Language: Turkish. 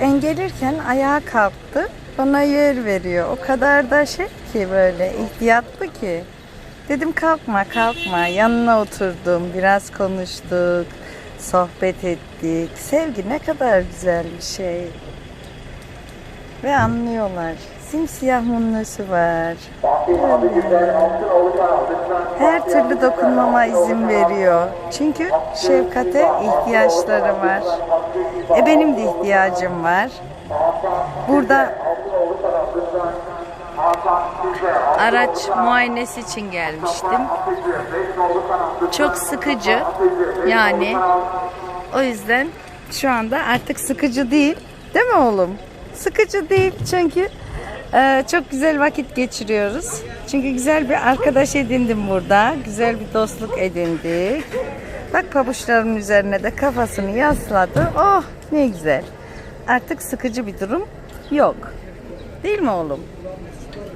Ben gelirken ayağa kalktı. Bana yer veriyor. O kadar da şey ki böyle ihtiyatlı ki. Dedim kalkma kalkma. Yanına oturdum. Biraz konuştuk. Sohbet ettik. Sevgi ne kadar güzel bir şey. Ve anlıyorlar. Simsiyah munlusu var. Her türlü dokunmama izin veriyor. Çünkü şefkate ihtiyaçları var. E benim de ihtiyacım var. Burada araç muayenesi için gelmiştim. Çok sıkıcı. Yani o yüzden şu anda artık sıkıcı değil. Değil mi oğlum? Sıkıcı değil çünkü e, çok güzel vakit geçiriyoruz. Çünkü güzel bir arkadaş edindim burada. Güzel bir dostluk edindik. Bak pabuçların üzerine de kafasını yasladı. Oh ne güzel. Artık sıkıcı bir durum yok. Değil mi oğlum?